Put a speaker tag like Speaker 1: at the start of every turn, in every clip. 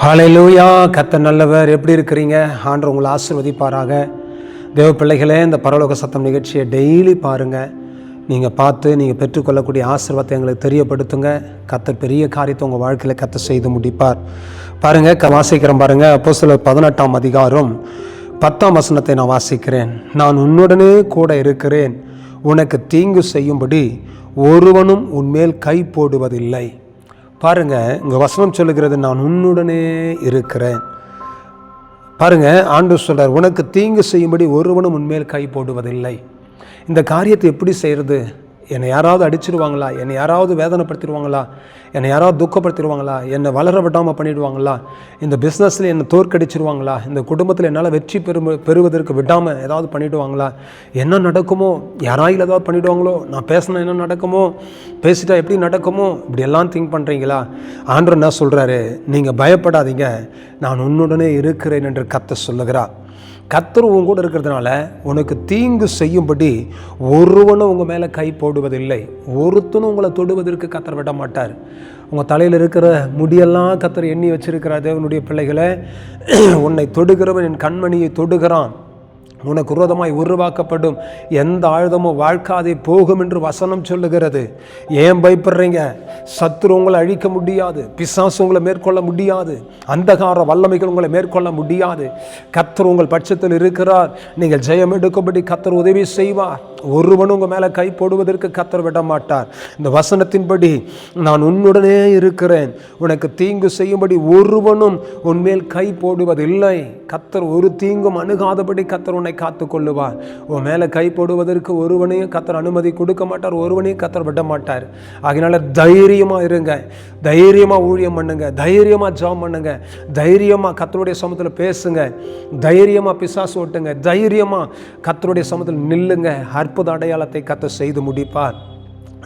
Speaker 1: ஹalleluya கத்த நல்லவர். எப்படி இருக்கிறீங்க? ஆண்டு உங்களை ஆசிர்வதிப்பாராக. தேவ பிள்ளைகளே இந்த பரலோக சத்தம் நிகழ்ச்சியை டெய்லி பாருங்கள் நீங்கள் பார்த்து நீங்கள் பெற்றுக்கொள்ளக்கூடிய ஆசிர்வாதத்தை எங்களுக்கு தெரியப்படுத்துங்க. கத்த பெரிய காரியத்தை உங்கள் வாழ்க்கையில் கத்த செய்து முடிப்பார். பாருங்கள் க வாசிக்கிறேன் பாருங்கள் அப்போ சில பதினெட்டாம் அதிகாரம் பத்தாம் வசனத்தை நான் வாசிக்கிறேன். நான் உன்னுடனே கூட இருக்கிறேன். உனக்கு தீங்கு செய்யும்படி ஒருவனும் உன்மேல் கை போடுவதில்லை. பாருங்க இங்கே வசனம் சொல்லுகிறது நான் உன்னுடனே இருக்கிறேன். பாருங்க ஆண்டு சொல்றார் உனக்கு தீங்கு செய்யும்படி ஒருவனும் உன்மேல் கை போடுவதில்லை. இந்த காரியத்தை எப்படி செய்கிறது என்னை யாராவது அடிச்சிருவாங்களா? என்னை யாராவது வேதனைப்படுத்திடுவாங்களா என்னை யாராவது துக்கப்படுத்திடுவாங்களா என்னை வளர விடாமல் பண்ணிடுவாங்களா? இந்த பிஸ்னஸில் என்னை தோற்கடிச்சிருவாங்களா? இந்த குடும்பத்தில் என்னால் வெற்றி பெறும் பெறுவதற்கு விடாமல் ஏதாவது பண்ணிவிடுவாங்களா என்ன நடக்குமோ? யாராயில் ஏதாவது பண்ணிவிடுவாங்களோ நான் பேசினா என்ன நடக்குமோ? பேசிட்டா எப்படி நடக்குமோ? இப்படி எல்லாம் திங்க் பண்ணுறீங்களா ஆண்டர் என்ன சொல்கிறாரு நீங்கள் பயப்படாதீங்க. நான் உன்னுடனே இருக்கிறேன் என்று கத்த சொல்லுகிறார். கத்தர் உன் கூட இருக்கிறதுனால உனக்கு தீங்கு செய்யும்படி ஒருவனும் உங்கள் மேலே கை போடுவதில்லை. ஒருத்தனும் உங்களை தொடுவதற்கு கத்தர் விட மாட்டார். உங்கள் தலையில் இருக்கிற முடியெல்லாம் கத்தர் எண்ணி வச்சிருக்கிறார். தேவனுடைய பிள்ளைகளை உன்னை தொடுகிறவன் என் கண்மணியை தொடுகிறான். உனக்கு விரோதமாய் உருவாக்கப்படும் எந்த ஆயுதமும் வாழ்க்காதே போகும் என்று வசனம் சொல்லுகிறது. ஏன் பயப்படுறீங்க? சத்துரு உங்களை அழிக்க முடியாது பிசாசு உங்களை மேற்கொள்ள முடியாது அந்தகார வல்லமைகள் உங்களை மேற்கொள்ள முடியாது. கத்தர் உங்கள் பட்சத்தில் இருக்கிறார். நீங்கள் ஜெயம் எடுக்கும்படி கத்தர் உதவி செய்வார். ஒருவனும் உங்கள் மேலே கை போடுவதற்கு கத்தர் விட மாட்டார் இந்த வசனத்தின்படி நான் உன்னுடனே இருக்கிறேன். உனக்கு தீங்கு செய்யும்படி ஒருவனும் உன்மேல் கை போடுவதில்லை. கத்தர் ஒரு தீங்கும் அணுகாதபடி கத்தர் உன்னை காத்து கொள்ளுவார் உன் மேலே கை போடுவதற்கு ஒருவனையும் கத்தர் அனுமதி கொடுக்க மாட்டார். ஒருவனையும் கத்தர் விட மாட்டார் அதனால தைரியமாக இருங்க. தைரியமாக ஊழியம் பண்ணுங்க. தைரியமாக ஜாம் பண்ணுங்க. தைரியமாக கத்தருடைய சமத்தில் பேசுங்க. தைரியமாக பிசாசு ஓட்டுங்க தைரியமாக கத்தருடைய சமத்தில் நில்லுங்க. அற்புத அடையாளத்தை கத்த செய்து முடிப்பார்.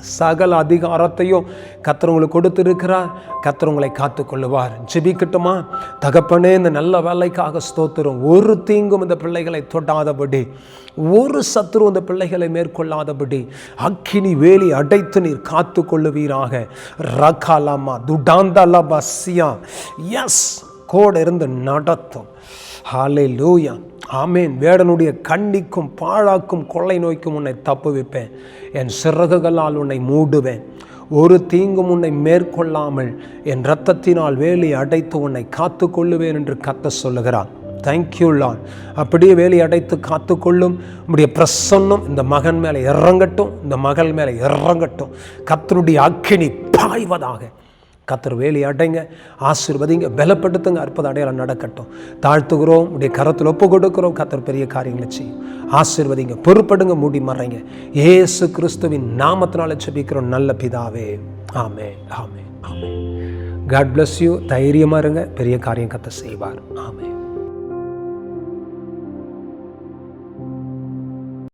Speaker 1: சகல அதிகாரத்தையும் கத்திரவங்களுக்கு கொடுத்துருக்கிறார். கத்திரவங்களை காத்து கொள்ளுவார் ஜெபிக்கட்டுமா? தகப்பனே இந்த நல்ல வேலைக்காக ஸ்தோத்திரம். ஒரு தீங்கும் இந்த பிள்ளைகளை தொட்டாதபடி ஒரு சத்துரு இந்த பிள்ளைகளை மேற்கொள்ளாதபடி அக்கினி வேலி அடைத்து நீர் காத்து கொள்ளுவீராக ரகாலாமா துடாந்தலா பஸ்யா எஸ் கோட இருந்து நடத்தும். ஹாலே லூயா ஆமேன். வேடனுடைய கண்ணிக்கும் பாழாக்கும் கொள்ளை நோய்க்கும் உன்னை தப்புவிப்பேன். என் சிறகுகளால் உன்னை மூடுவேன். ஒரு தீங்கும் உன்னை மேற்கொள்ளாமல் என் இரத்தத்தினால் வேலி அடைத்து உன்னை காத்து கொள்ளுவேன் என்று கத்த சொல்லுகிறான் தேங்க்யூ லான் அப்படியே வேலி அடைத்து காத்துக்கொள்ளும். உடைய பிரசன்னம் இந்த மகன் மேலே இறங்கட்டும். இந்த மகள் மேலே இறங்கட்டும். கத்தருடைய அக்கினி பாய்வதாக. கத்தர் வேலி அடைங்க ஆசிர்வதிங்க பலப்படுத்துங்க அற்புத அடையாளம் நடக்கட்டும். தாழ்த்துகிறோம் உடைய கரத்தில் ஒப்பு கொடுக்குறோம் கத்தர் பெரிய காரியங்களை செய்யும். ஆசீர்வதிங்க பொறுப்படுங்க மூடி மறைங்க. ஏசு கிறிஸ்துவின் நாமத்தினால செபிக்கிறோம் நல்ல பிதாவே. ஆமே ஆமே ஆமே காட் பிளஸ் யூ தைரியமாக இருங்க பெரிய காரியம் கத்தை செய்வார். ஆமே